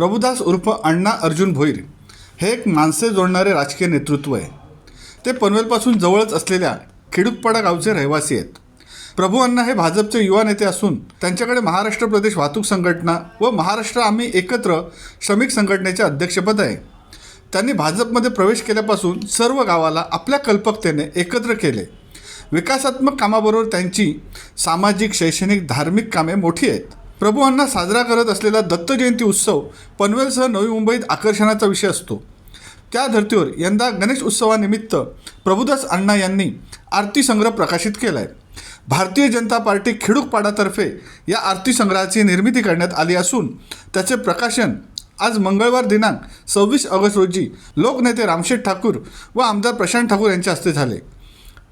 प्रभुदास उर्फ अण्णा अर्जुन भोईर हे एक माणसे जोडणारे राजकीय नेतृत्व आहे. ते पनवेलपासून जवळच असलेल्या खिडुकपाडा गावचे रहिवासी आहेत. प्रभू अण्णा हे भाजपचे युवा नेते असून त्यांच्याकडे महाराष्ट्र प्रदेश वाहतूक संघटना व महाराष्ट्र आम्ही एकत्र श्रमिक संघटनेचे अध्यक्षपद आहे. त्यांनी भाजपमध्ये प्रवेश केल्यापासून सर्व गावाला आपल्या कल्पकतेने एकत्र केले. विकासात्मक कामाबरोबर त्यांची सामाजिक शैक्षणिक धार्मिक कामे मोठी आहेत. प्रभूंना साजरा करत असलेला दत्त जयंती उत्सव पनवेलसह नवी मुंबईत आकर्षणाचा विषय असतो. त्या धर्तीवर यंदा गणेश उत्सवानिमित्त प्रभुदास अण्णा यांनी आरती संग्रह प्रकाशित केला आहे भारतीय जनता पार्टी खेडूकपाडातर्फे या आरती संग्रहाची निर्मिती करण्यात आली असून त्याचे प्रकाशन आज मंगळवार दिनांक सव्वीस ऑगस्ट रोजी लोकनेते रामशेठ ठाकूर व आमदार प्रशांत ठाकूर यांच्या हस्ते झाले.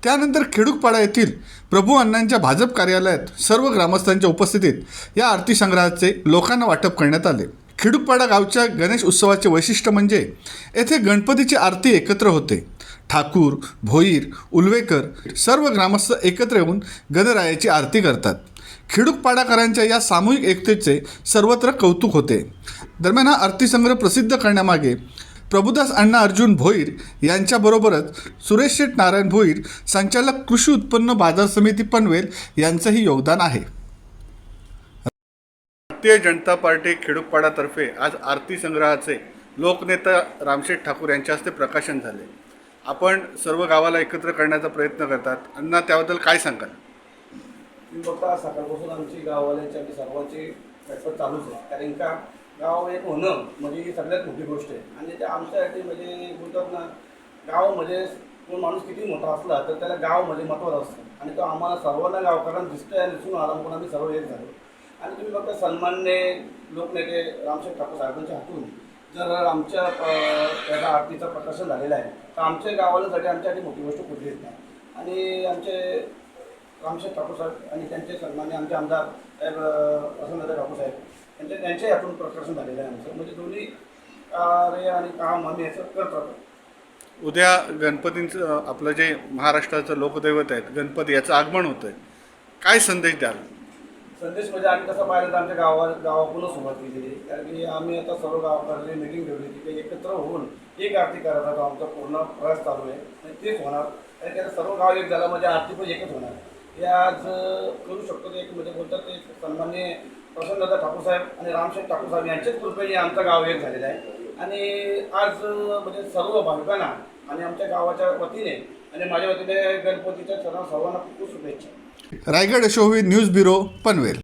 त्यानंतर खेडूकपाडा येथील प्रभू अण्णांच्या भाजप कार्यालयात सर्व ग्रामस्थांच्या उपस्थितीत या आरती संग्रहाचे लोकांना वाटप करण्यात आले. खेडूकपाडा गावच्या गणेश उत्सवाचे वैशिष्ट्य म्हणजे येथे गणपतीची आरती एकत्र होते. ठाकूर भोईर उलवेकर सर्व ग्रामस्थ एकत्र येऊन गणरायाची आरती करतात. खेडूकपाडाकरांच्या या सामूहिक एकतेचे सर्वत्र कौतुक होते. दरम्यान हा आरती संग्रह प्रसिद्ध करण्यामागे प्रभुदास अण्णा अर्जुन भोईर यांच्याबरोबरच सुरेश शेठ नारायण भोईर संचालक कृषी उत्पन्न बाजार समिती पनवेल यांचंही योगदान आहे. भारतीय जनता पार्टी खिडूकपाडातर्फे आज आरती संग्रहाचे लोकनेता रामशेठ ठाकूर यांच्या हस्ते प्रकाशन झाले. आपण सर्व गावाला एकत्र करण्याचा प्रयत्न करतात. अण्णा त्याबद्दल काय सांगाल? तुम्ही बघता सकाळपासून आमची गाववाल्यांची आमची सर्वांची प्रयत्न चालूच आहे. कारण का? गाव एक होणं म्हणजे ही सगळ्यात मोठी गोष्ट आहे. आणि ते आमच्यासाठी म्हणजे बोलतात ना गाव म्हणजे कोण माणूस किती मोठा असला तर त्याला गाव म्हणजे महत्त्वाचं असतं. आणि तो आम्हाला सर्वांना गावकऱ्यांना दिसतोय आणि दिसून आला म्हणून आम्ही सर्व एक झालो. आणि तुम्ही बघता सन्मान्य लोकनेते रामशेठ ठाकूर साहेबांच्या हातून जर आमच्या अं, त्याचा आरतीचं प्रकाशन झालेलं आहे तर आमच्या गावासाठी आमच्यासाठी मोठी गोष्ट कुठलीच नाही. आणि आमचे रामशेठ ठाकूर साहेब आणि त्यांचे सन्मान्य आमचे आमदार साहेब वसंतदादा ठाकूर साहेब यांचे त्यांच्या यातून प्रकाशन झालेलं आहे आमचं. म्हणजे दोन्ही कार्य आणि काम आम्ही याचं करत राहतो उद्या गणपतींचं आपलं जे महाराष्ट्राचं लोकदैवत आहे गणपती याचं आगमन होतं आहे काय संदेश द्याल? संदेश म्हणजे आम्ही कसं पाहिलं तर आमच्या गावा गावाकडूनच सुरुवात आहे. कारण की आम्ही आता सर्व गावाकडे मिटिंग ठेवली की एकत्र होऊन एक आरती करायचा तो आमचा पूर्ण प्रयास चालू आहे. आणि तेच होणार. की आता सर्व गाव एक झालं म्हणजे आरती पण एकच होणार हे आज करू शकतो ते म्हणजे बोलतात ते सन्मान्य प्रसन्नदादा ठाकूर साहेब आणि रामशेठ ठाकूर साहेब यांच्याच कृपेने आमचं गाव एक झालेलं आहे. आणि आज म्हणजे सर्व भाविकांना आणि आमच्या गावाच्या वतीने आणि माझ्या वतीने गणपतीच्या सर्व सर्वांना खूप शुभेच्छा. रायगड शोवी न्यूज ब्युरो पनवेल.